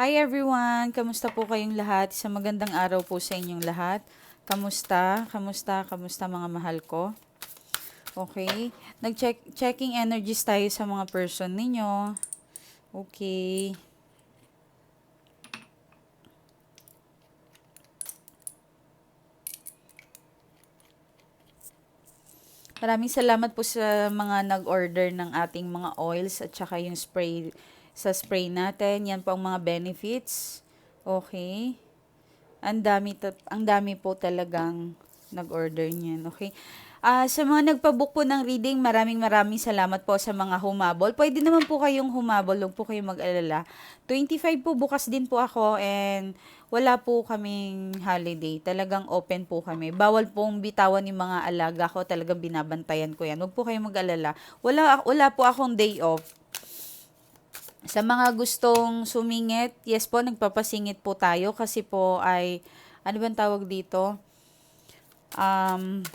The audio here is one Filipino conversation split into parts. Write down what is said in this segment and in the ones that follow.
Hi everyone! Kamusta po kayong lahat? Sa magandang araw po sa inyong lahat. Kamusta? Kamusta? Kamusta mga mahal ko? Okay. Nag-check checking energies tayo sa mga person ninyo. Okay. Maraming salamat po sa mga nag-order ng ating mga oils at saka yung spray sa spray natin. Yan po ang mga benefits. Okay. Ang dami, ang dami po talagang nag-order niyan. Okay. Ah, sa mga nagpabook po ng reading, maraming maraming salamat po sa mga humabol. Pwede naman po kayong humabol, huwag po kayong mag-alala. 25 po bukas din po ako and wala po kaming holiday. Talagang open po kami. Bawal pong bitawan yung mga alaga ko. Talagang binabantayan ko yan. Huwag po kayong mag-alala. Wala, wala po akong day off. Sa mga gustong sumingit, yes po, nagpapasingit po tayo kasi po ay, ano bang tawag dito? Um,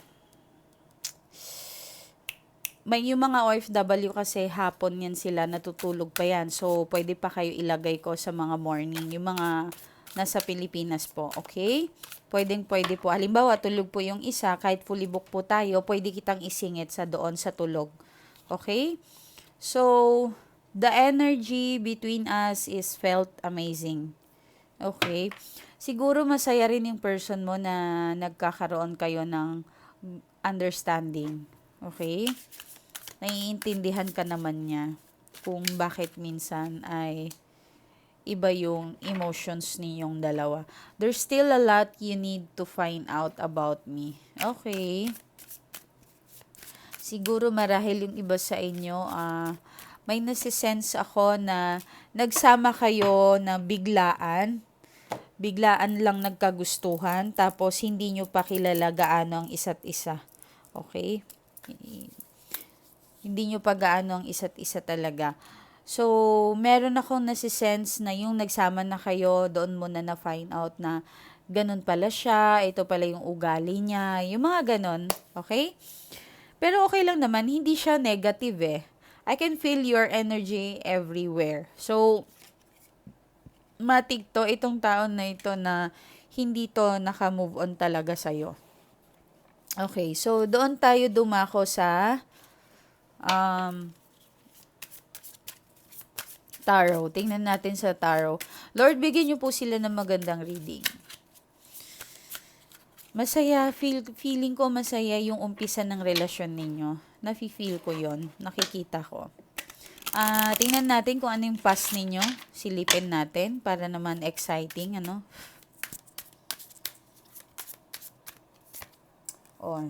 may yung mga OFW kasi hapon yan sila, natutulog pa yan. So, pwede pa kayo ilagay ko sa mga morning. Yung mga nasa Pilipinas po, okay? Pwedeng pwede po. Halimbawa, tulog po yung isa, kahit fully book po tayo, pwede kitang isingit sa doon sa tulog. Okay? So, the energy between us is felt amazing. Okay? Siguro masaya rin yung person mo na nagkakaroon kayo ng understanding. Okay? Naiintindihan ka naman niya kung bakit minsan ay iba yung emotions ninyong dalawa. There's still a lot you need to find out about me. Okay. Siguro marahil yung iba sa inyo, ah, may nasisense ako na nagsama kayo na biglaan. Biglaan lang nagkagustuhan, tapos hindi nyo pa kilala gaano ang isa't isa. Okay? Hindi nyo pa gaano ang isa't isa talaga. So, meron akong nasisense na yung nagsama na kayo, doon mo na na-find out na ganun pala siya, ito pala yung ugali niya, yung mga ganun. Okay? Pero okay lang naman, hindi siya negative eh. I can feel your energy everywhere. So, matig to itong taon na ito na hindi to naka-move on talaga sa'yo. Okay, so doon tayo dumako sa um, tarot. Tingnan natin sa tarot. Lord, bigyan niyo po sila ng magandang reading. Masaya, feel, feeling ko masaya yung umpisa ng relasyon ninyo. Nafi-feel ko yon nakikita ko. Ah, tingnan natin kung ano yung past ninyo. Silipin natin para naman exciting, ano? Oh.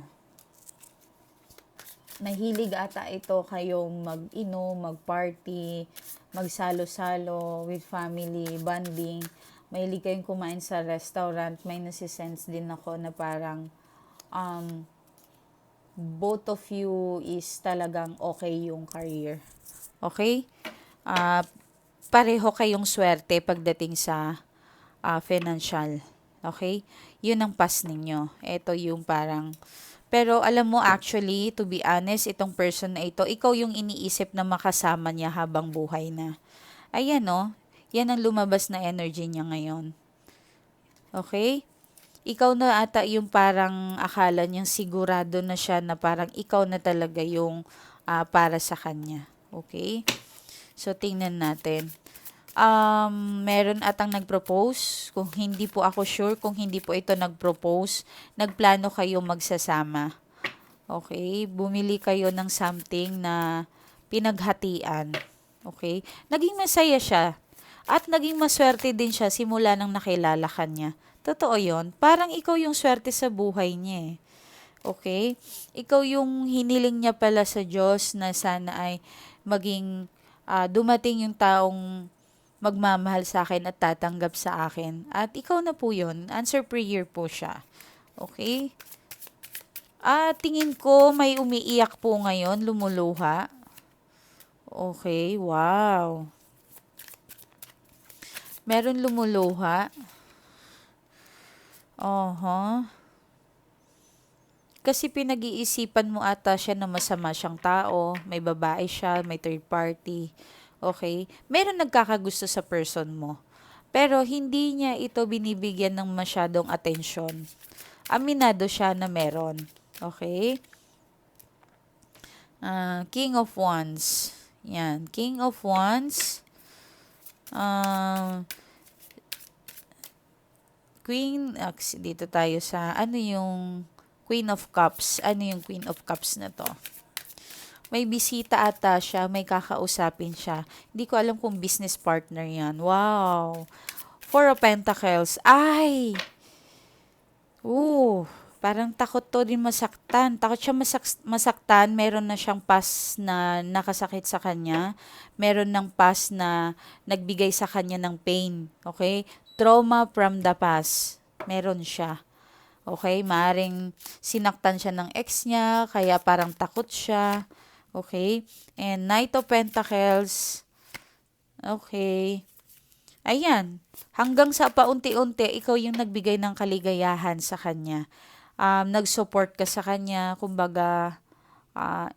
Mahilig ata ito kayong mag-inom, mag-party, magsalo-salo with family, bonding. Mahilig kayong kumain sa restaurant. May nasisense din ako na parang um, both of you is talagang okay yung career. Okay? Uh, pareho kayong swerte pagdating sa uh, financial. Okay? Yun ang pass ninyo. Ito yung parang pero alam mo actually, to be honest, itong person na ito, ikaw yung iniisip na makasama niya habang buhay na. Ayan no, yan ang lumabas na energy niya ngayon. Okay? Ikaw na ata yung parang akala niyang sigurado na siya na parang ikaw na talaga yung uh, para sa kanya. Okay? So, tingnan natin um, meron atang nag-propose. Kung hindi po ako sure, kung hindi po ito nag-propose, nagplano kayo magsasama. Okay? Bumili kayo ng something na pinaghatian. Okay? Naging masaya siya. At naging maswerte din siya simula nang nakilala ka niya. Totoo yon Parang ikaw yung swerte sa buhay niya eh. Okay? Ikaw yung hiniling niya pala sa Diyos na sana ay maging uh, dumating yung taong magmamahal sa akin at tatanggap sa akin. At ikaw na po yun. Answer prayer po siya. Okay? At tingin ko may umiiyak po ngayon, lumuluha. Okay, wow. Meron lumuluha. Uh-huh. Kasi pinag-iisipan mo ata siya na masama siyang tao, may babae siya, may third party. Okay? Meron nagkakagusto sa person mo. Pero hindi niya ito binibigyan ng masyadong atensyon. Aminado siya na meron. Okay? Uh, King of Wands. Yan. King of Wands. Uh, Queen, dito tayo sa, ano yung Queen of Cups? Ano yung Queen of Cups na to? May bisita ata siya, may kakausapin siya. Hindi ko alam kung business partner yan. Wow! Four of Pentacles. Ay! Ooh, parang takot to din masaktan. Takot siya masak- masaktan. Meron na siyang pas na nakasakit sa kanya. Meron ng pas na nagbigay sa kanya ng pain. Okay? Trauma from the past. Meron siya. Okay? Maaring sinaktan siya ng ex niya, kaya parang takot siya. Okay? And Knight of Pentacles. Okay. Ayan. Hanggang sa paunti-unti, ikaw yung nagbigay ng kaligayahan sa kanya. Um, nag-support ka sa kanya, kumbaga, uh,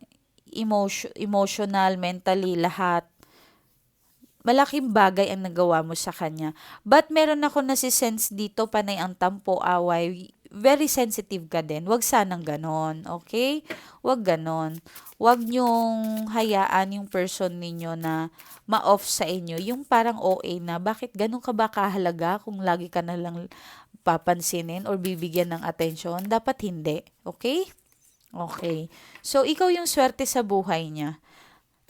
emotion, emotional, mentally, lahat. Malaking bagay ang nagawa mo sa kanya. But meron ako nasi-sense dito, panay ang tampo, away, very sensitive ka din. Huwag sanang ganon, okay? Huwag ganon. Huwag nyong hayaan yung person ninyo na ma-off sa inyo. Yung parang OA na, bakit ganon ka ba kahalaga kung lagi ka na lang papansinin or bibigyan ng atensyon? Dapat hindi, okay? Okay. So, ikaw yung swerte sa buhay niya.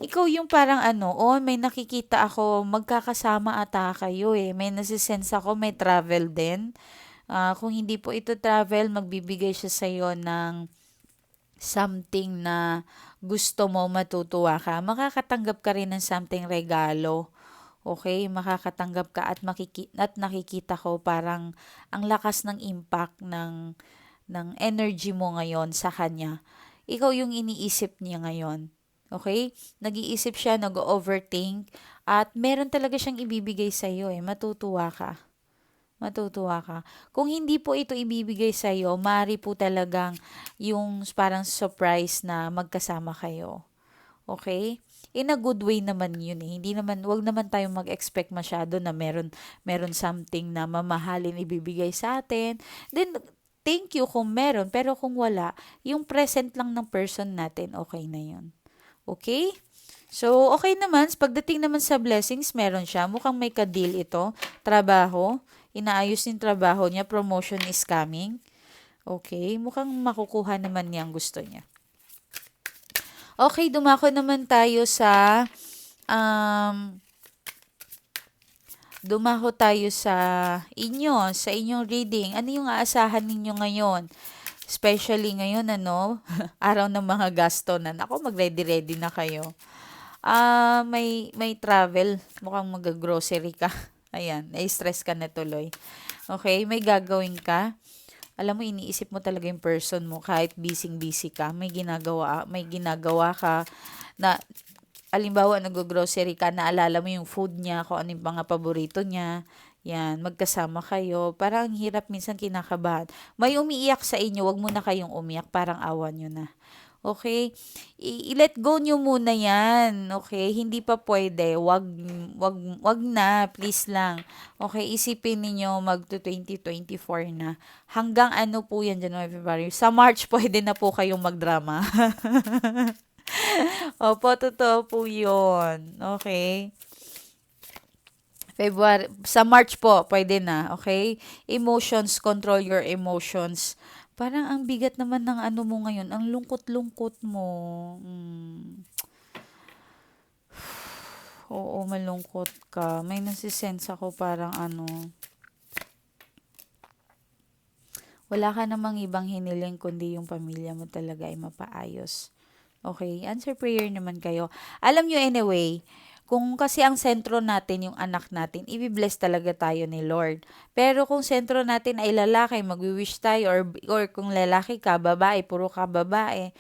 Ikaw yung parang ano, oh, may nakikita ako, magkakasama ata kayo eh. May nasisense ako, may travel din Uh, kung hindi po ito travel, magbibigay siya sa iyo ng something na gusto mo matutuwa ka. Makakatanggap ka rin ng something regalo. Okay, makakatanggap ka at makiki- at nakikita ko parang ang lakas ng impact ng ng energy mo ngayon sa kanya. Ikaw yung iniisip niya ngayon. Okay? Nag-iisip siya, nag-overthink, at meron talaga siyang ibibigay sa iyo eh. Matutuwa ka matutuwa ka. Kung hindi po ito ibibigay sa iyo, mari po talagang yung parang surprise na magkasama kayo. Okay? In a good way naman yun eh. Hindi naman, wag naman tayong mag-expect masyado na meron, meron something na mamahalin ibibigay sa atin. Then, thank you kung meron. Pero kung wala, yung present lang ng person natin, okay na yun. Okay? So, okay naman. Pagdating naman sa blessings, meron siya. Mukhang may ka-deal ito. Trabaho inaayos yung trabaho niya, promotion is coming. Okay, mukhang makukuha naman niya ang gusto niya. Okay, dumako naman tayo sa um, dumako tayo sa inyo, sa inyong reading. Ano yung aasahan ninyo ngayon? Especially ngayon, ano, araw ng mga gasto na. Ako, mag-ready-ready na kayo. Ah, uh, may may travel, mukhang mag-grocery ka. Ayan, na-stress ka na tuloy. Okay, may gagawin ka. Alam mo, iniisip mo talaga yung person mo kahit busy-busy ka. May ginagawa, may ginagawa ka na alimbawa nag-grocery ka, naalala mo yung food niya, kung ano yung mga paborito niya. Yan, magkasama kayo. Parang hirap minsan kinakabahan. May umiiyak sa inyo, wag mo na kayong umiyak, parang awan nyo na. Okay? I-let go nyo muna yan. Okay? Hindi pa pwede. Wag, wag, wag na. Please lang. Okay? Isipin niyo mag to 2024 na. Hanggang ano po yan, January, February. Sa March, pwede na po kayong magdrama. Opo, totoo po yun. Okay? February, sa March po, pwede na. Okay? Emotions, control your emotions Parang ang bigat naman ng ano mo ngayon, ang lungkot-lungkot mo. Hmm. Oo, malungkot ka. May nasisense ako parang ano. Wala ka namang ibang hiniling kundi yung pamilya mo talaga ay mapaayos. Okay, answer prayer naman kayo. Alam nyo anyway, kung kasi ang sentro natin yung anak natin, i-bless talaga tayo ni Lord. Pero kung sentro natin ay lalaki, magwi-wish tayo or or kung lalaki ka, babae, puro ka babae.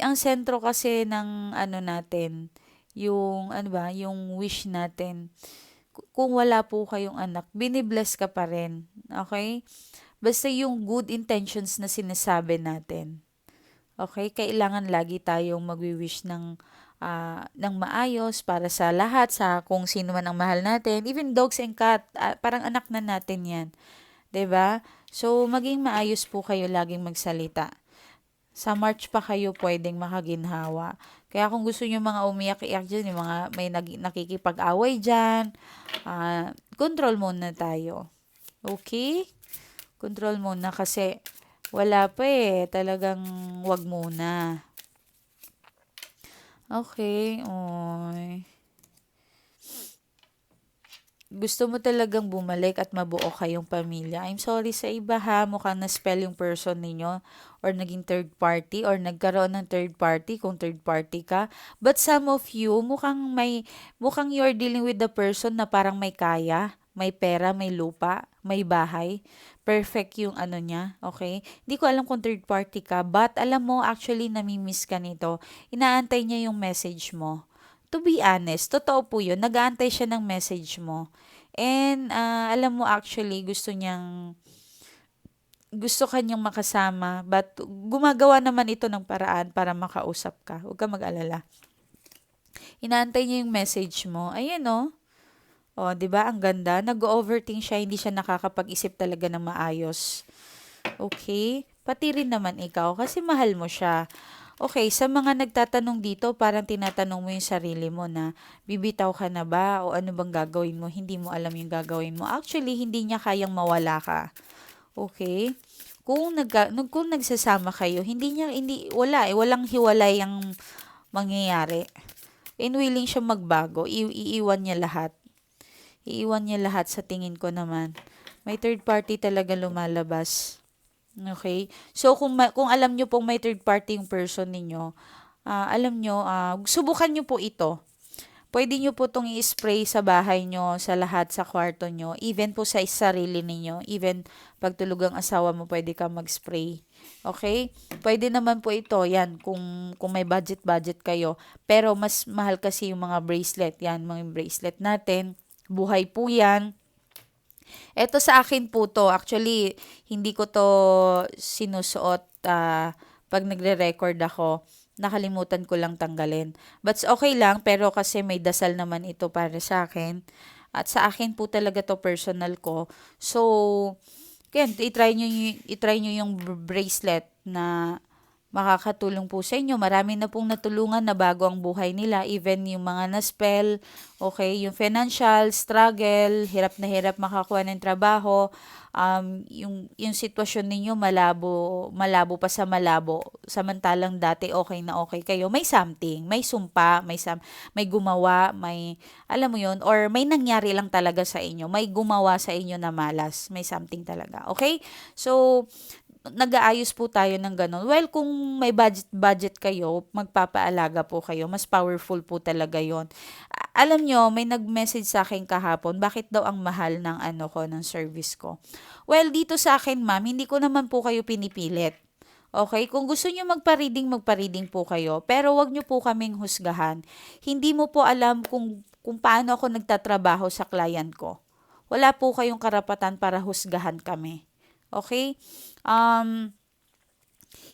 Ang sentro kasi ng ano natin, yung ano ba, yung wish natin. Kung wala po kayong anak, binibless ka pa rin. Okay? Basta yung good intentions na sinasabi natin. Okay? Kailangan lagi tayong magwi-wish ng ah, ng maayos para sa lahat, sa kung sino man ang mahal natin. Even dogs and cat, ah, parang anak na natin yan. ba? So, maging maayos po kayo laging magsalita. Sa March pa kayo pwedeng makaginhawa. Kaya kung gusto niyo mga umiyak-iyak dyan, yung mga may nakikipag-away dyan, ah, control muna tayo. Okay? Control muna kasi wala pa eh. Talagang wag muna. Okay. Oy. Gusto mo talagang bumalik at mabuo kayong pamilya. I'm sorry sa iba ha, mukhang na-spell yung person ninyo or naging third party or nagkaroon ng third party kung third party ka. But some of you, mukhang may mukhang you're dealing with the person na parang may kaya, may pera, may lupa, may bahay. Perfect yung ano niya, okay? Hindi ko alam kung third party ka, but alam mo, actually, namimiss ka nito. Inaantay niya yung message mo. To be honest, totoo po yun. Nag-aantay siya ng message mo. And, ah, alam mo, actually, gusto niyang gusto kanyang makasama, but gumagawa naman ito ng paraan para makausap ka. Huwag ka mag-alala. Inaantay niya yung message mo. Ayan, oh. Oh, 'di ba? Ang ganda. Nag-overthink siya, hindi siya nakakapag-isip talaga ng maayos. Okay? Pati rin naman ikaw kasi mahal mo siya. Okay, sa mga nagtatanong dito, parang tinatanong mo yung sarili mo na bibitaw ka na ba o ano bang gagawin mo? Hindi mo alam yung gagawin mo. Actually, hindi niya kayang mawala ka. Okay? Kung nag kung nagsasama kayo, hindi niya hindi wala eh, walang hiwalay ang mangyayari. And willing siya magbago, iiwan niya lahat. Iiwan niya lahat sa tingin ko naman. May third party talaga lumalabas. Okay? So, kung, ma- kung alam nyo pong may third party yung person ninyo, ah, alam nyo, ah, subukan nyo po ito. Pwede nyo po itong i-spray sa bahay nyo, sa lahat, sa kwarto nyo, even po sa sarili ninyo, even pagtulog ang asawa mo, pwede ka mag-spray. Okay? Pwede naman po ito, yan, kung, kung may budget-budget kayo. Pero mas mahal kasi yung mga bracelet, yan, mga bracelet natin. Buhay po yan. Ito sa akin po to. Actually, hindi ko to sinusuot ah, pag nagre-record ako. Nakalimutan ko lang tanggalin. But okay lang, pero kasi may dasal naman ito para sa akin. At sa akin po talaga to personal ko. So, kaya i-try nyo, i-try nyo yung br- bracelet na makakatulong po sa inyo. Marami na pong natulungan na bago ang buhay nila. Even yung mga na-spell, okay, yung financial struggle, hirap na hirap makakuha ng trabaho, um, yung, yung sitwasyon ninyo malabo, malabo pa sa malabo. Samantalang dati okay na okay kayo. May something, may sumpa, may, sam, may gumawa, may, alam mo yun, or may nangyari lang talaga sa inyo. May gumawa sa inyo na malas. May something talaga. Okay? So, nag-aayos po tayo ng ganun. Well, kung may budget budget kayo, magpapaalaga po kayo. Mas powerful po talaga yon. Alam nyo, may nag-message sa akin kahapon, bakit daw ang mahal ng ano ko, ng service ko. Well, dito sa akin, ma'am, hindi ko naman po kayo pinipilit. Okay? Kung gusto nyo magpa-reading, magpa-reading po kayo. Pero wag nyo po kaming husgahan. Hindi mo po alam kung, kung paano ako nagtatrabaho sa client ko. Wala po kayong karapatan para husgahan kami. Okay? Um,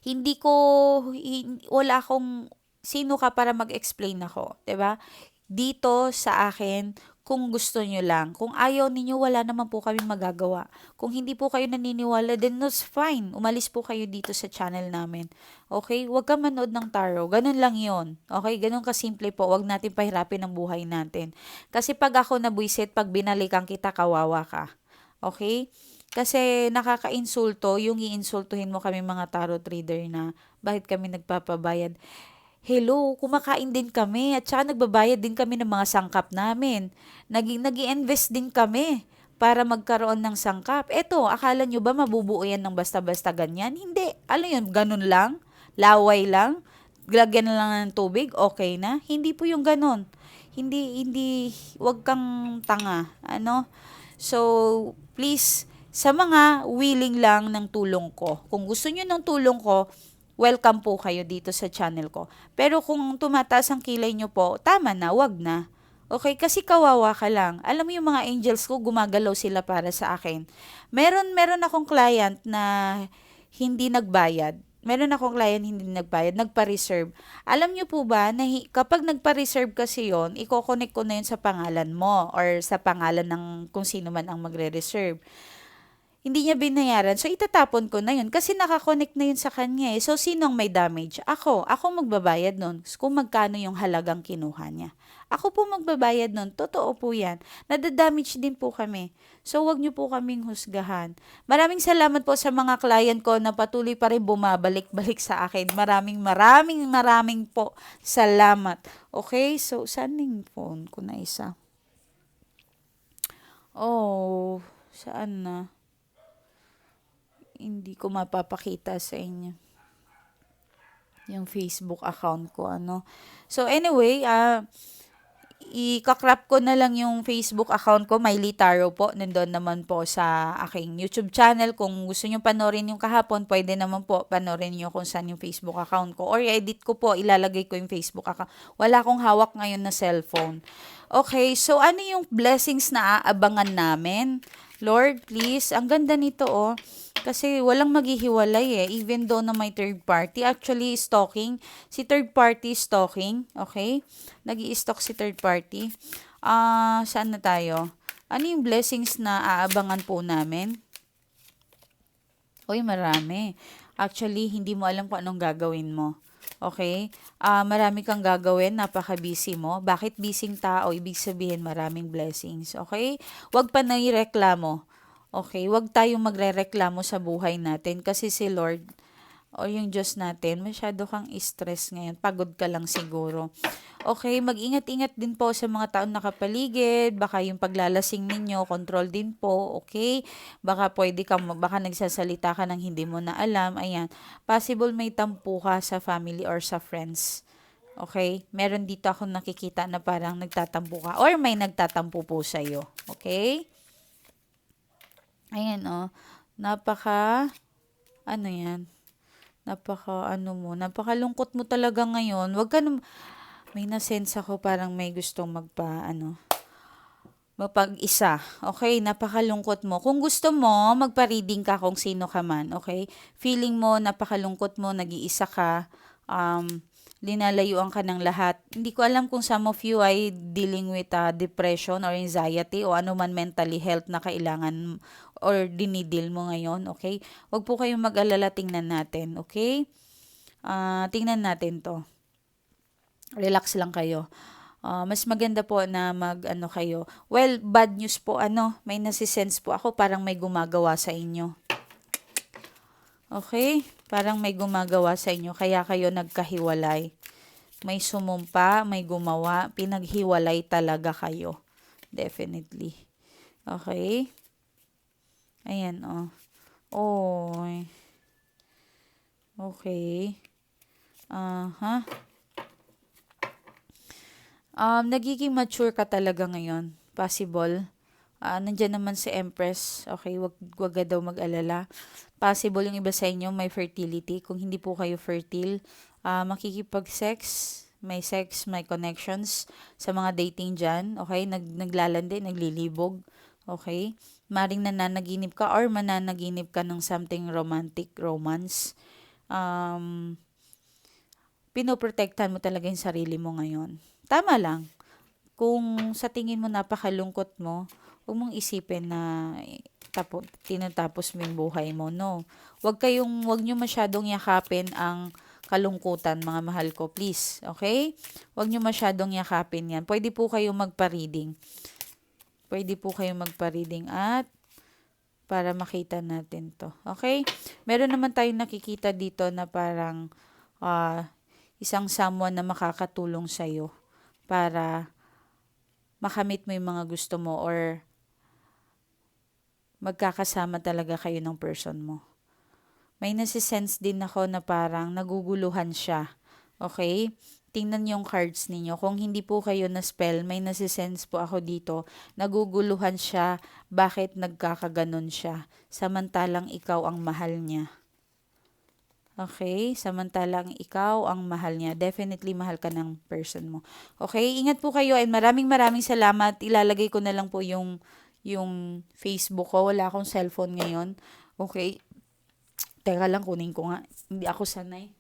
hindi ko, wala akong, sino ka para mag-explain ako, ba? Dito sa akin, kung gusto nyo lang. Kung ayaw ninyo, wala naman po kami magagawa. Kung hindi po kayo naniniwala, then that's fine. Umalis po kayo dito sa channel namin. Okay? Huwag ka manood ng tarot. Ganun lang yon Okay? Ganun kasimple po. Huwag natin pahirapin ang buhay natin. Kasi pag ako nabuisit, pag binalikan kita, kawawa ka. Okay? Kasi nakaka-insulto yung iinsultuhin mo kami mga tarot reader na bakit kami nagpapabayad. Hello, kumakain din kami at saka nagbabayad din kami ng mga sangkap namin. nag nag invest din kami para magkaroon ng sangkap. Eto, akala nyo ba mabubuo yan ng basta-basta ganyan? Hindi. Alam yun, ganun lang. Laway lang. Lagyan lang ng tubig, okay na. Hindi po yung ganun. Hindi, hindi, wag kang tanga. Ano? So, please, sa mga willing lang ng tulong ko, kung gusto nyo ng tulong ko, welcome po kayo dito sa channel ko. Pero kung tumataas ang kilay nyo po, tama na, wag na. Okay, kasi kawawa ka lang. Alam mo yung mga angels ko, gumagalaw sila para sa akin. Meron, meron akong client na hindi nagbayad. meron akong client hindi nagbayad, nagpa-reserve. Alam niyo po ba, na kapag nagpa-reserve kasi yon, i-connect ko na yun sa pangalan mo or sa pangalan ng kung sino man ang magre-reserve hindi niya binayaran. So, itatapon ko na yun kasi nakakonect na yun sa kanya eh. So, sinong may damage? Ako. Ako magbabayad nun kung magkano yung halagang kinuha niya. Ako po magbabayad nun. Totoo po yan. Nadadamage din po kami. So, wag niyo po kaming husgahan. Maraming salamat po sa mga client ko na patuloy pa rin bumabalik-balik sa akin. Maraming, maraming, maraming po salamat. Okay? So, saan yung phone ko na isa? Oh, saan na? Hindi ko mapapakita sa inyo yung Facebook account ko ano. So anyway, ah i-crop ko na lang yung Facebook account ko, Miley Taro po. Nandun naman po sa aking YouTube channel. Kung gusto nyo panorin yung kahapon, pwede naman po panorin nyo kung saan yung Facebook account ko. Or edit ko po, ilalagay ko yung Facebook account. Wala akong hawak ngayon na cellphone. Okay, so ano yung blessings na aabangan namin? Lord, please, ang ganda nito oh. Kasi walang maghihiwalay eh, even though na may third party. Actually, stalking. Si third party stalking, okay? nag stalk si third party. Ah, uh, saan na tayo? Ano yung blessings na aabangan po namin? Uy, marami. Actually, hindi mo alam kung anong gagawin mo. Okay? Uh, marami kang gagawin, napaka-busy mo. Bakit busy tao? Ibig sabihin, maraming blessings. Okay? Huwag pa na ireklamo. Okay, wag tayong magrereklamo sa buhay natin kasi si Lord o yung Diyos natin, masyado kang stress ngayon. Pagod ka lang siguro. Okay, mag-ingat-ingat din po sa mga taon nakapaligid. Baka yung paglalasing ninyo, control din po. Okay? Baka pwede ka, baka nagsasalita ka ng hindi mo na alam. Ayan. Possible may tampu ka sa family or sa friends. Okay? Meron dito ako nakikita na parang nagtatampo ka or may nagtatampo po sa'yo. Okay? Ayan, oh. Napaka, ano yan? Napaka, ano mo, napakalungkot mo talaga ngayon. Wag ka na, may nasense ako parang may gustong magpa, ano, mapag-isa. Okay, napakalungkot mo. Kung gusto mo, magpa-reading ka kung sino ka man. Okay, feeling mo, napakalungkot mo, nag-iisa ka, um, linalayuan ka ng lahat. Hindi ko alam kung some of you ay dealing with uh, depression or anxiety o ano man mentally health na kailangan or dinidil mo ngayon, okay? Huwag po kayong mag-alala, tingnan natin, okay? Uh, tingnan natin to. Relax lang kayo. Uh, mas maganda po na mag ano kayo. Well, bad news po ano, may nasisense po ako parang may gumagawa sa inyo. Okay? Parang may gumagawa sa inyo, kaya kayo nagkahiwalay. May sumumpa, may gumawa, pinaghiwalay talaga kayo. Definitely. Okay? Ayan, oh. Oy. Okay. Aha. Uh-huh. Um, nagiging mature ka talaga ngayon. Possible. Uh, nandyan naman si Empress. Okay, wag, wag daw mag-alala possible yung iba sa inyo may fertility. Kung hindi po kayo fertile, uh, makikipag-sex, may sex, may connections sa mga dating dyan. Okay? Nag, naglalandi, naglilibog. Okay? Maring nananaginip ka or mananaginip ka ng something romantic, romance. Um, pinoprotektan mo talaga yung sarili mo ngayon. Tama lang. Kung sa tingin mo napakalungkot mo, huwag mong isipin na tapo, tinatapos mo yung buhay mo. No. Huwag kayong, huwag nyo masyadong yakapin ang kalungkutan, mga mahal ko. Please, okay? Huwag nyo masyadong yakapin yan. Pwede po kayong magpa-reading. Pwede po kayong magpa-reading at para makita natin to. Okay? Meron naman tayong nakikita dito na parang uh, isang someone na makakatulong sa'yo para makamit mo yung mga gusto mo or magkakasama talaga kayo ng person mo. May nasisense din ako na parang naguguluhan siya. Okay? Tingnan yung cards ninyo. Kung hindi po kayo na spell, may nasisense po ako dito. Naguguluhan siya. Bakit nagkakaganon siya? Samantalang ikaw ang mahal niya. Okay? Samantalang ikaw ang mahal niya. Definitely mahal ka ng person mo. Okay? Ingat po kayo and maraming maraming salamat. Ilalagay ko na lang po yung yung Facebook ko. Wala akong cellphone ngayon. Okay. Teka lang, kunin ko nga. Hindi ako sanay.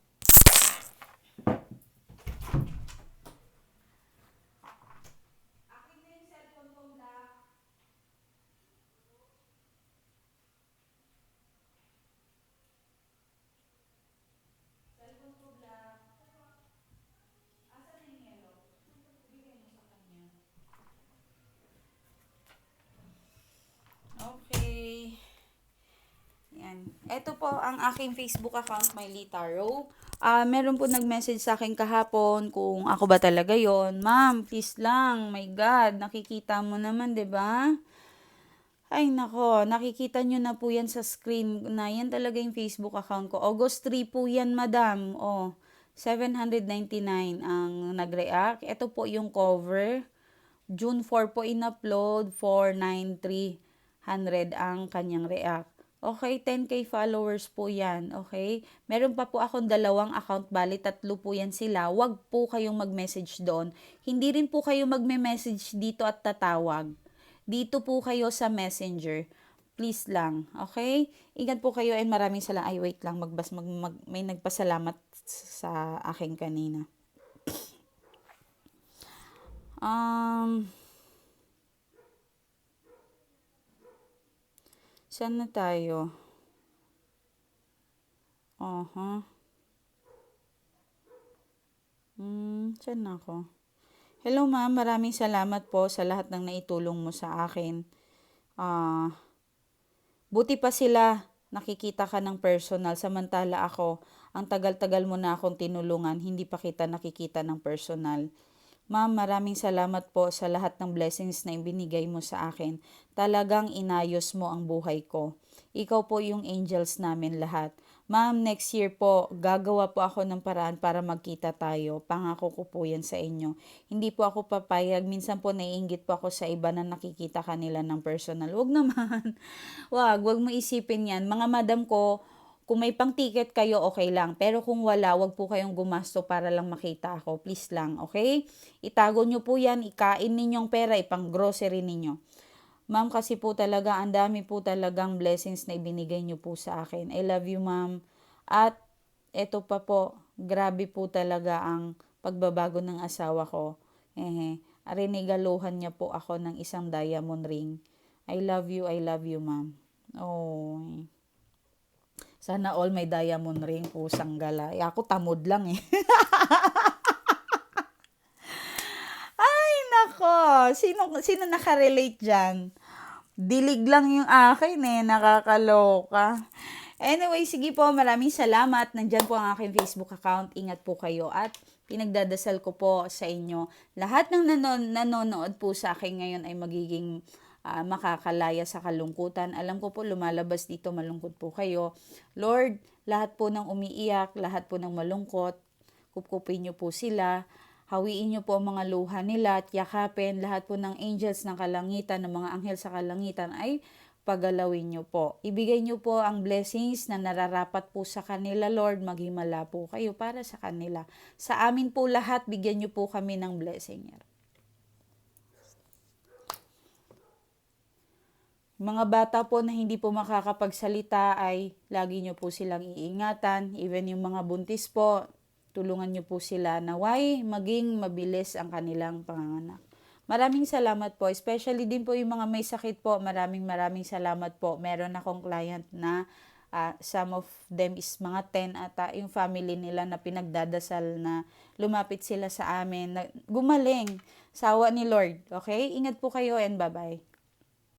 Okay. Yan. Ito po ang aking Facebook account, Miley Taro. Ah, meron po nag-message sa akin kahapon kung ako ba talaga yon. Ma'am, please lang. My God, nakikita mo naman, ba? Ay nako, nakikita nyo na po yan sa screen na yan talaga yung Facebook account ko. August 3 po yan, madam. Oh, 799 ang nag-react. Ito po yung cover. June 4 po in-upload, 49300 ang kanyang react. Okay, 10k followers po yan. Okay? Meron pa po akong dalawang account, bali tatlo po yan sila. Huwag po kayong mag-message doon. Hindi rin po kayo magme-message dito at tatawag. Dito po kayo sa messenger. Please lang. Okay? Ingat po kayo and maraming salamat. Ay, wait lang. Magbas, mag, mag, may nagpasalamat sa akin kanina. Um, saan na tayo? Aha. Hmm, saan ako? Hello ma'am, maraming salamat po sa lahat ng naitulong mo sa akin. Ah, buti pa sila nakikita ka ng personal samantala ako, ang tagal-tagal mo na akong tinulungan, hindi pa kita nakikita ng personal. Ma'am, maraming salamat po sa lahat ng blessings na ibinigay mo sa akin. Talagang inayos mo ang buhay ko. Ikaw po yung angels namin lahat. Ma'am, next year po, gagawa po ako ng paraan para magkita tayo. Pangako ko po yan sa inyo. Hindi po ako papayag. Minsan po naiingit po ako sa iba na nakikita kanila ng personal. Wag naman. wag, wag mo isipin yan. Mga madam ko, kung may pang ticket kayo, okay lang. Pero kung wala, wag po kayong gumasto para lang makita ako. Please lang, okay? Itago nyo po yan, ikain ninyong pera, ipang grocery ninyo. Ma'am, kasi po talaga, ang dami po talagang blessings na ibinigay nyo po sa akin. I love you, ma'am. At eto pa po, grabe po talaga ang pagbabago ng asawa ko. Eh, rinigaluhan niya po ako ng isang diamond ring. I love you, I love you, ma'am. Oh. Sana all may diamond ring, pusang gala. Eh, ako tamod lang eh. Nako, sino, sino nakarelate dyan? Dilig lang yung akin eh, nakakaloka. Anyway, sige po, maraming salamat. Nandyan po ang aking Facebook account. Ingat po kayo at pinagdadasal ko po sa inyo. Lahat ng nanon, nanonood po sa akin ngayon ay magiging uh, makakalaya sa kalungkutan. Alam ko po, lumalabas dito, malungkot po kayo. Lord, lahat po ng umiiyak, lahat po ng malungkot, kupkupin niyo po sila Hawiin niyo po ang mga luha nila at yakapin lahat po ng angels ng kalangitan, ng mga anghel sa kalangitan ay pagalawin niyo po. Ibigay niyo po ang blessings na nararapat po sa kanila, Lord. Maghimala po kayo para sa kanila. Sa amin po lahat, bigyan niyo po kami ng blessing. Mga bata po na hindi po makakapagsalita ay lagi niyo po silang iingatan. Even yung mga buntis po, tulungan niyo po sila na why maging mabilis ang kanilang panganganak. Maraming salamat po, especially din po yung mga may sakit po. Maraming maraming salamat po. Meron akong client na uh, some of them is mga 10 at uh, yung family nila na pinagdadasal na lumapit sila sa amin na gumaling sawa ni Lord. Okay? Ingat po kayo and bye-bye.